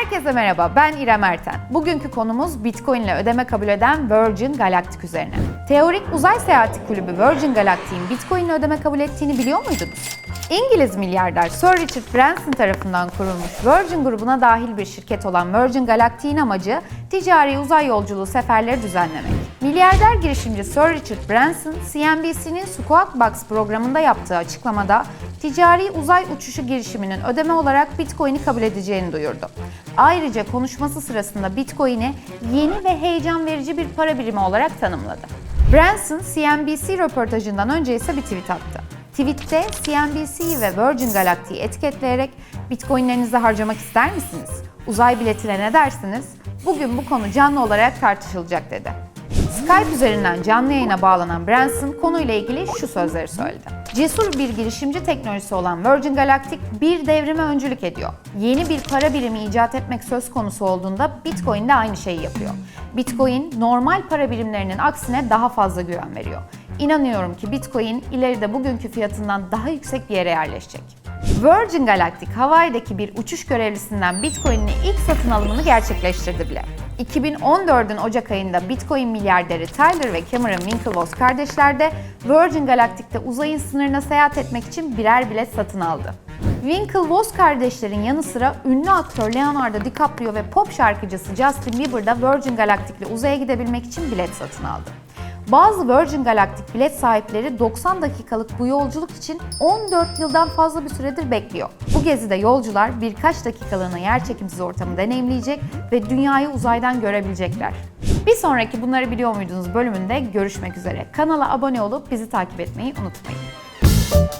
Herkese merhaba, ben İrem Erten. Bugünkü konumuz Bitcoin ile ödeme kabul eden Virgin Galactic üzerine. Teorik uzay seyahati kulübü Virgin Galactic'in Bitcoin ile ödeme kabul ettiğini biliyor muydunuz? İngiliz milyarder Sir Richard Branson tarafından kurulmuş Virgin grubuna dahil bir şirket olan Virgin Galactic'in amacı ticari uzay yolculuğu seferleri düzenlemek. Milyarder girişimci Sir Richard Branson, CNBC'nin Squawk Box programında yaptığı açıklamada ticari uzay uçuşu girişiminin ödeme olarak Bitcoin'i kabul edeceğini duyurdu. Ayrıca konuşması sırasında Bitcoin'i yeni ve heyecan verici bir para birimi olarak tanımladı. Branson, CNBC röportajından önce ise bir tweet attı. Tweette CNBC'yi ve Virgin Galactic'i etiketleyerek Bitcoin'lerinizi harcamak ister misiniz? Uzay biletine ne dersiniz? Bugün bu konu canlı olarak tartışılacak dedi. Skype üzerinden canlı yayına bağlanan Branson konuyla ilgili şu sözleri söyledi. Cesur bir girişimci teknolojisi olan Virgin Galactic bir devrime öncülük ediyor. Yeni bir para birimi icat etmek söz konusu olduğunda Bitcoin de aynı şeyi yapıyor. Bitcoin normal para birimlerinin aksine daha fazla güven veriyor. İnanıyorum ki Bitcoin ileride bugünkü fiyatından daha yüksek bir yere yerleşecek. Virgin Galactic, Hawaii'deki bir uçuş görevlisinden Bitcoin'in ilk satın alımını gerçekleştirdi bile. 2014'ün Ocak ayında Bitcoin milyarderi Tyler ve Cameron Winklevoss kardeşler de Virgin Galactic'te uzayın sınırına seyahat etmek için birer bilet satın aldı. Winklevoss kardeşlerin yanı sıra ünlü aktör Leonardo DiCaprio ve pop şarkıcısı Justin Bieber da Virgin Galactic'le uzaya gidebilmek için bilet satın aldı. Bazı Virgin Galactic bilet sahipleri 90 dakikalık bu yolculuk için 14 yıldan fazla bir süredir bekliyor. Bu gezide yolcular birkaç dakikalığına yerçekimsiz ortamı deneyimleyecek ve dünyayı uzaydan görebilecekler. Bir sonraki Bunları Biliyor Muydunuz bölümünde görüşmek üzere. Kanala abone olup bizi takip etmeyi unutmayın.